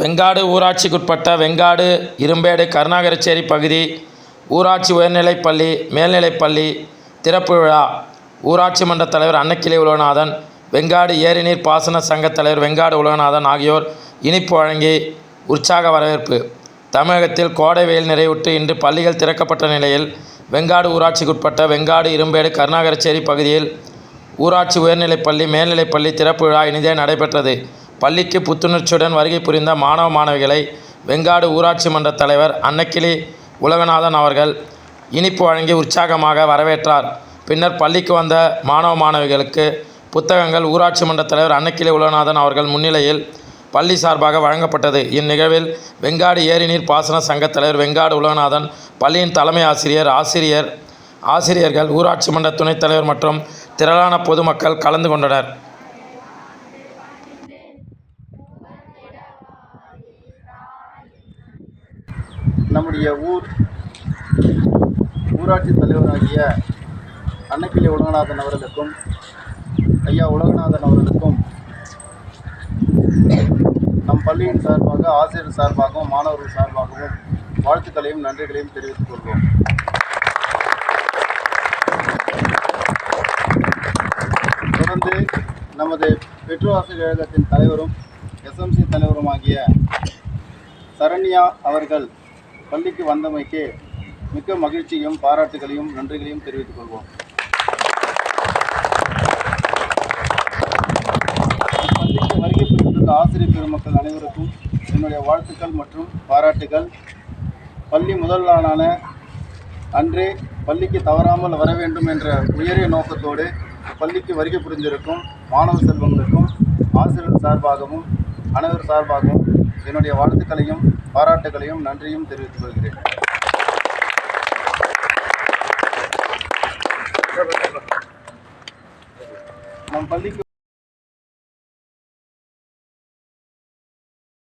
வெங்காடு ஊராட்சிக்குட்பட்ட வெங்காடு இரும்பேடு கருணாகரச்சேரி பகுதி ஊராட்சி உயர்நிலைப்பள்ளி மேல்நிலைப்பள்ளி திறப்பு விழா ஊராட்சி மன்ற தலைவர் அன்னக்கிளி உலகநாதன் வெங்காடு ஏரிநீர் பாசன சங்க தலைவர் வெங்காடு உலகநாதன் ஆகியோர் இனிப்பு வழங்கி உற்சாக வரவேற்பு. தமிழகத்தில் கோடை வெயில் நிறைவுற்று இன்று பள்ளிகள் திறக்கப்பட்ட நிலையில் வெங்காடு ஊராட்சிக்குட்பட்ட வெங்காடு இரும்பேடு கருணாகரச்சேரி பகுதியில் ஊராட்சி உயர்நிலைப்பள்ளி மேல்நிலைப்பள்ளி திறப்பு விழா இனிதே நடைபெற்றது. பள்ளிக்கு புத்துணர்ச்சியுடன் வருகை புரிந்த மாணவ மாணவிகளை வெங்காடு ஊராட்சி மன்ற தலைவர் அன்னக்கிளி உலகநாதன் அவர்கள் இனிப்பு வழங்கி உற்சாகமாக வரவேற்றார். பின்னர் பள்ளிக்கு வந்த மாணவ மாணவிகளுக்கு புத்தகங்கள் ஊராட்சி மன்ற தலைவர் அன்னக்கிளி உலகநாதன் அவர்கள் முன்னிலையில் பள்ளி சார்பாக வழங்கப்பட்டது. இந்நிகழ்வில் வெங்காடு ஏரிநீர் பாசன சங்கத் தலைவர் வெங்காடு உலகநாதன் பள்ளியின் தலைமை ஆசிரியர் ஆசிரியர் ஆசிரியர்கள் ஊராட்சி மன்ற துணைத் தலைவர் மற்றும் திரளான பொதுமக்கள் கலந்து கொண்டனர். நம்முடைய ஊர் ஊராட்சி தலைவராகிய அன்னக்கிளி உலகநாதன் அவர்களுக்கும் ஐயா உலகநாதன் அவர்களுக்கும் நம் பள்ளியின் சார்பாக ஆசிரியர் சார்பாகவும் மாணவர்கள் சார்பாகவும் வாழ்த்துக்களையும் நன்றிகளையும் தெரிவித்துக் கொள்வோம். தொடர்ந்து நமது பெற்றோராசிரியர் கழகத்தின் தலைவரும் எஸ்எம்சி தலைவருமாகிய சரண்யா அவர்கள் பள்ளிக்கு வந்தமைக்கு மிக்க மகிழ்ச்சியும் பாராட்டுகளையும் நன்றிகளையும் தெரிவித்துக் கொள்வோம். பள்ளிக்கு வருகை புரிந்துள்ள ஆசிரியர் பெருமக்கள் அனைவருக்கும் என்னுடைய வாழ்த்துக்கள் மற்றும் பாராட்டுகள். பள்ளி முதல் நாளான அன்றே பள்ளிக்கு தவறாமல் வர வேண்டும் என்ற உயரிய நோக்கத்தோடு பள்ளிக்கு வருகை புரிந்திருக்கும் மாணவ செல்வங்களுக்கும் ஆசிரியர் சார்பாகவும் அனைவர் சார்பாகவும் என்னுடைய வாழ்த்துக்களையும் பாராட்டுகளையும் நன்றியும் தெரிவித்துக் கொள்கிறேன். நம் பள்ளிக்கு